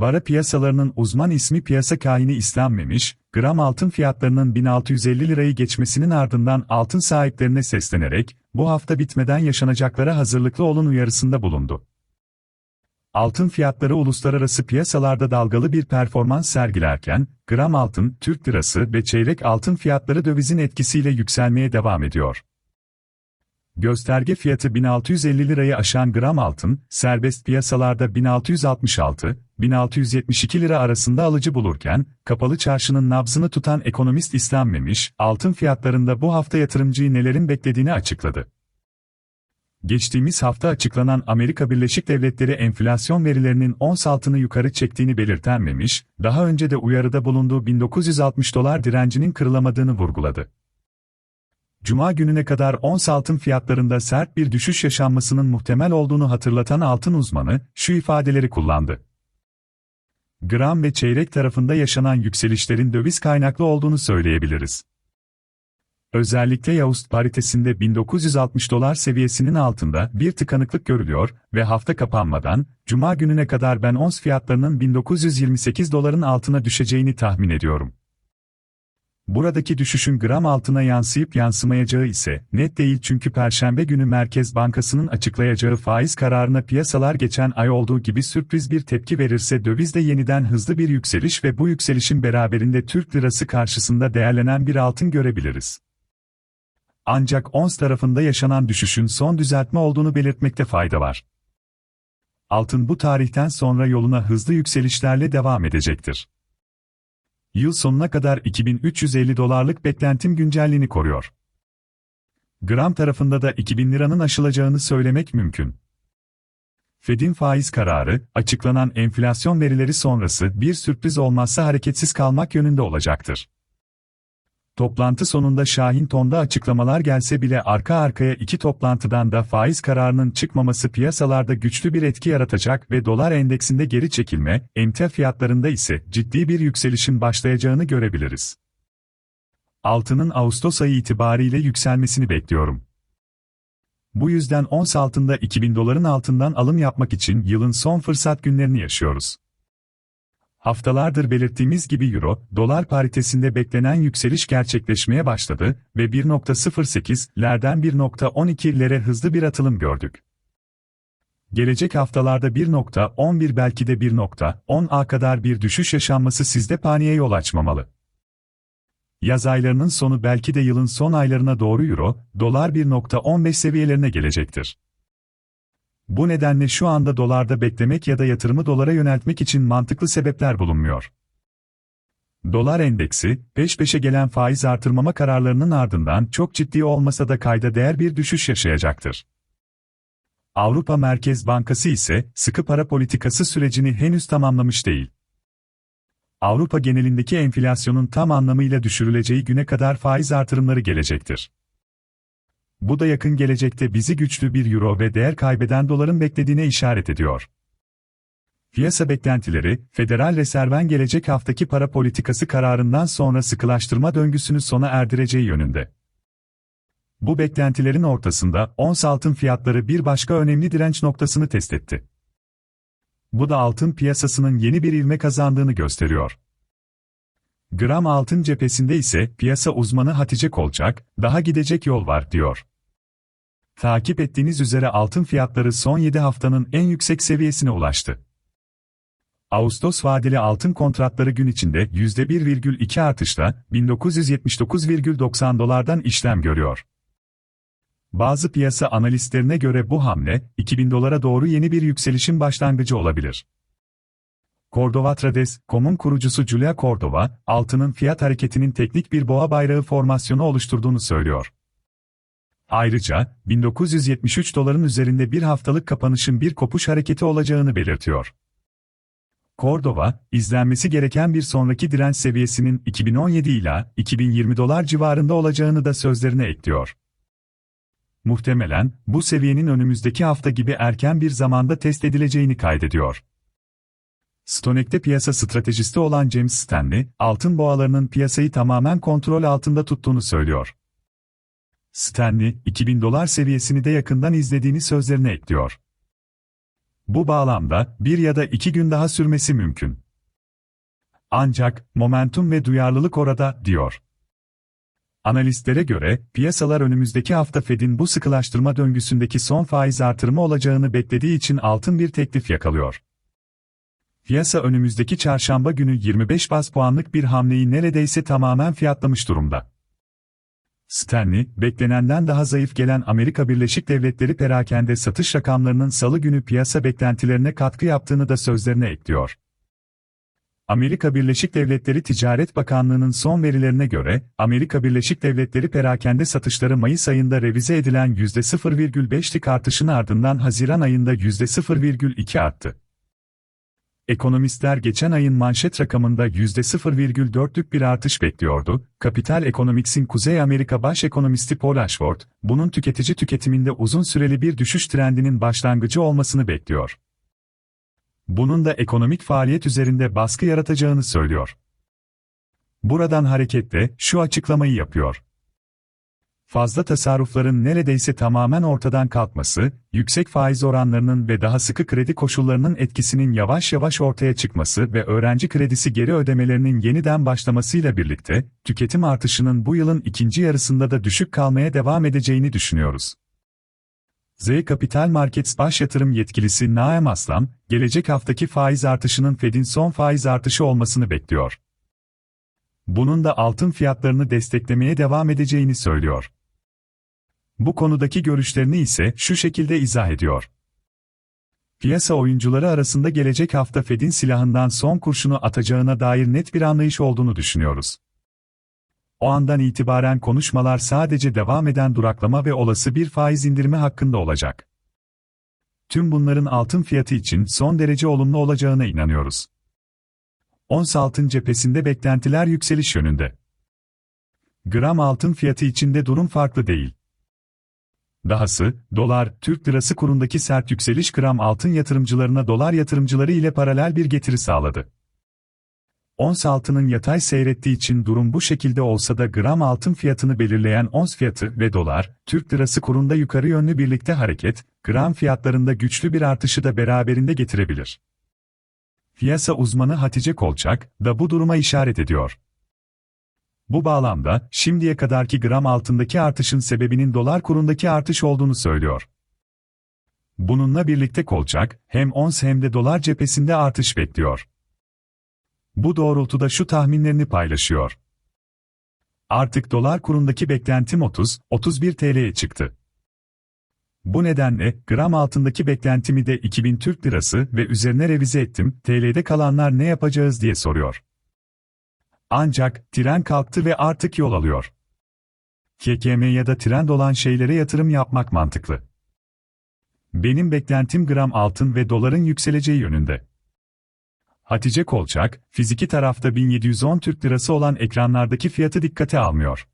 Bara piyasalarının uzman ismi piyasa kahini İslam Memiş, gram altın fiyatlarının 1650 lirayı geçmesinin ardından altın sahiplerine seslenerek, bu hafta bitmeden yaşanacaklara hazırlıklı olun uyarısında bulundu. Altın fiyatları uluslararası piyasalarda dalgalı bir performans sergilerken, gram altın, Türk lirası ve çeyrek altın fiyatları dövizin etkisiyle yükselmeye devam ediyor. Gösterge fiyatı 1650 lirayı aşan gram altın, serbest piyasalarda 1666-1672 lira arasında alıcı bulurken, kapalı çarşının nabzını tutan ekonomist İslam Memiş, altın fiyatlarında bu hafta yatırımcıyı nelerin beklediğini açıkladı. Geçtiğimiz hafta açıklanan Amerika Birleşik Devletleri enflasyon verilerinin ons altını yukarı çektiğini belirten Memiş, daha önce de uyarıda bulunduğu 1960 dolar direncinin kırılamadığını vurguladı. Cuma gününe kadar ons altın fiyatlarında sert bir düşüş yaşanmasının muhtemel olduğunu hatırlatan altın uzmanı, şu ifadeleri kullandı. Gram ve çeyrek tarafında yaşanan yükselişlerin döviz kaynaklı olduğunu söyleyebiliriz. Özellikle Yavuz paritesinde 1960 dolar seviyesinin altında bir tıkanıklık görülüyor ve hafta kapanmadan, Cuma gününe kadar ben ons fiyatlarının 1928 doların altına düşeceğini tahmin ediyorum. Buradaki düşüşün gram altına yansıyıp yansımayacağı ise net değil çünkü Perşembe günü Merkez Bankası'nın açıklayacağı faiz kararına piyasalar geçen ay olduğu gibi sürpriz bir tepki verirse dövizde yeniden hızlı bir yükseliş ve bu yükselişin beraberinde Türk lirası karşısında değerlenen bir altın görebiliriz. Ancak ons tarafında yaşanan düşüşün son düzeltme olduğunu belirtmekte fayda var. Altın bu tarihten sonra yoluna hızlı yükselişlerle devam edecektir. Yıl sonuna kadar 2350 dolarlık beklentim güncelliğini koruyor. Gram tarafında da 2000 liranın aşılacağını söylemek mümkün. Fed'in faiz kararı, açıklanan enflasyon verileri sonrası bir sürpriz olmazsa hareketsiz kalmak yönünde olacaktır. Toplantı sonunda Şahin Ton'da açıklamalar gelse bile arka arkaya iki toplantıdan da faiz kararının çıkmaması piyasalarda güçlü bir etki yaratacak ve dolar endeksinde geri çekilme, emtia fiyatlarında ise ciddi bir yükselişin başlayacağını görebiliriz. Altının Ağustos ayı itibariyle yükselmesini bekliyorum. Bu yüzden ons altında 2000 doların altından alım yapmak için yılın son fırsat günlerini yaşıyoruz. Haftalardır belirttiğimiz gibi euro, dolar paritesinde beklenen yükseliş gerçekleşmeye başladı ve 1.08'lerden 1.12'lere hızlı bir atılım gördük. Gelecek haftalarda 1.11 belki de 1.10'a kadar bir düşüş yaşanması sizde paniğe yol açmamalı. Yaz aylarının sonu belki de yılın son aylarına doğru euro, dolar 1.15 seviyelerine gelecektir. Bu nedenle şu anda dolarda beklemek ya da yatırımı dolara yöneltmek için mantıklı sebepler bulunmuyor. Dolar endeksi, peş peşe gelen faiz artırmama kararlarının ardından çok ciddi olmasa da kayda değer bir düşüş yaşayacaktır. Avrupa Merkez Bankası ise sıkı para politikası sürecini henüz tamamlamış değil. Avrupa genelindeki enflasyonun tam anlamıyla düşürüleceği güne kadar faiz artırımları gelecektir. Bu da yakın gelecekte bizi güçlü bir euro ve değer kaybeden doların beklediğine işaret ediyor. Piyasa beklentileri, Federal Reserven gelecek haftaki para politikası kararından sonra sıkılaştırma döngüsünü sona erdireceği yönünde. Bu beklentilerin ortasında ons altın fiyatları bir başka önemli direnç noktasını test etti. Bu da altın piyasasının yeni bir ivme kazandığını gösteriyor. Gram altın cephesinde ise piyasa uzmanı Hatice Kolçak, daha gidecek yol var diyor. Takip ettiğiniz üzere altın fiyatları son 7 haftanın en yüksek seviyesine ulaştı. Ağustos vadeli altın kontratları gün içinde %1,2 artışla 1979,90 dolardan işlem görüyor. Bazı piyasa analistlerine göre bu hamle, 2000 dolara doğru yeni bir yükselişin başlangıcı olabilir. Cordova Trades.com'un kurucusu Julia Cordova, altının fiyat hareketinin teknik bir boğa bayrağı formasyonu oluşturduğunu söylüyor. Ayrıca, 1973 doların üzerinde bir haftalık kapanışın bir kopuş hareketi olacağını belirtiyor. Cordova, izlenmesi gereken bir sonraki direnç seviyesinin 2017 ila 2020 dolar civarında olacağını da sözlerine ekliyor. Muhtemelen, bu seviyenin önümüzdeki hafta gibi erken bir zamanda test edileceğini kaydediyor. Stonek'te piyasa stratejisti olan James Stanley, altın boğalarının piyasayı tamamen kontrol altında tuttuğunu söylüyor. Stanley, 2000 dolar seviyesini de yakından izlediğini sözlerine ekliyor. Bu bağlamda bir ya da iki gün daha sürmesi mümkün. Ancak momentum ve duyarlılık orada, diyor. Analistlere göre, piyasalar önümüzdeki hafta Fed'in bu sıkılaştırma döngüsündeki son faiz artırımı olacağını beklediği için altın bir teklif yakalıyor. Piyasa önümüzdeki çarşamba günü 25 bas puanlık bir hamleyi neredeyse tamamen fiyatlamış durumda. Stanley, beklenenden daha zayıf gelen Amerika Birleşik Devletleri perakende satış rakamlarının salı günü piyasa beklentilerine katkı yaptığını da sözlerine ekliyor. Amerika Birleşik Devletleri Ticaret Bakanlığı'nın son verilerine göre, Amerika Birleşik Devletleri perakende satışları Mayıs ayında revize edilen %0,5'lik artışın ardından Haziran ayında %0,2 arttı. Ekonomistler geçen ayın manşet rakamında %0,4'lük bir artış bekliyordu. Capital Economics'in Kuzey Amerika baş ekonomisti Paul Ashford, bunun tüketici tüketiminde uzun süreli bir düşüş trendinin başlangıcı olmasını bekliyor. Bunun da ekonomik faaliyet üzerinde baskı yaratacağını söylüyor. Buradan hareketle şu açıklamayı yapıyor. Fazla tasarrufların neredeyse tamamen ortadan kalkması, yüksek faiz oranlarının ve daha sıkı kredi koşullarının etkisinin yavaş yavaş ortaya çıkması ve öğrenci kredisi geri ödemelerinin yeniden başlamasıyla birlikte, tüketim artışının bu yılın ikinci yarısında da düşük kalmaya devam edeceğini düşünüyoruz. Z Capital Markets baş yatırım yetkilisi Naem Aslam, gelecek haftaki faiz artışının Fed'in son faiz artışı olmasını bekliyor. Bunun da altın fiyatlarını desteklemeye devam edeceğini söylüyor. Bu konudaki görüşlerini ise şu şekilde izah ediyor. Piyasa oyuncuları arasında gelecek hafta Fed'in silahından son kurşunu atacağına dair net bir anlayış olduğunu düşünüyoruz. O andan itibaren konuşmalar sadece devam eden duraklama ve olası bir faiz indirimi hakkında olacak. Tüm bunların altın fiyatı için son derece olumlu olacağına inanıyoruz. Ons altın cephesinde beklentiler yükseliş yönünde. Gram altın fiyatı içinde durum farklı değil. Dahası, dolar, Türk lirası kurundaki sert yükseliş gram altın yatırımcılarına dolar yatırımcıları ile paralel bir getiri sağladı. Ons altının yatay seyrettiği için durum bu şekilde olsa da gram altın fiyatını belirleyen ons fiyatı ve dolar, Türk lirası kurunda yukarı yönlü birlikte hareket, gram fiyatlarında güçlü bir artışı da beraberinde getirebilir. Piyasa uzmanı Hatice Kolçak da bu duruma işaret ediyor. Bu bağlamda, şimdiye kadarki gram altındaki artışın sebebinin dolar kurundaki artış olduğunu söylüyor. Bununla birlikte Kolçak, hem ons hem de dolar cephesinde artış bekliyor. Bu doğrultuda şu tahminlerini paylaşıyor. Artık dolar kurundaki beklentim 30-31 TL'ye çıktı. Bu nedenle gram altındaki beklentimi de 2000 Türk Lirası ve üzerine revize ettim. TL'de kalanlar ne yapacağız diye soruyor. Ancak tren kalktı ve artık yol alıyor. KKM ya da trend olan şeylere yatırım yapmak mantıklı. Benim beklentim gram altın ve doların yükseleceği yönünde. Hatice Kolçak, fiziki tarafta 1710 Türk Lirası olan ekranlardaki fiyatı dikkate almıyor.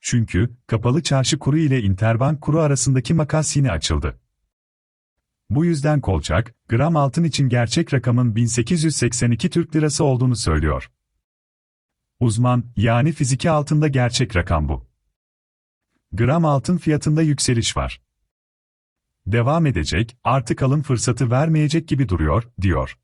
Çünkü, kapalı çarşı kuru ile interbank kuru arasındaki makas yine açıldı. Bu yüzden Kolçak, gram altın için gerçek rakamın 1882 Türk Lirası olduğunu söylüyor. Uzman, yani fiziki altında gerçek rakam bu. Gram altın fiyatında yükseliş var. Devam edecek, artık alım fırsatı vermeyecek gibi duruyor, diyor.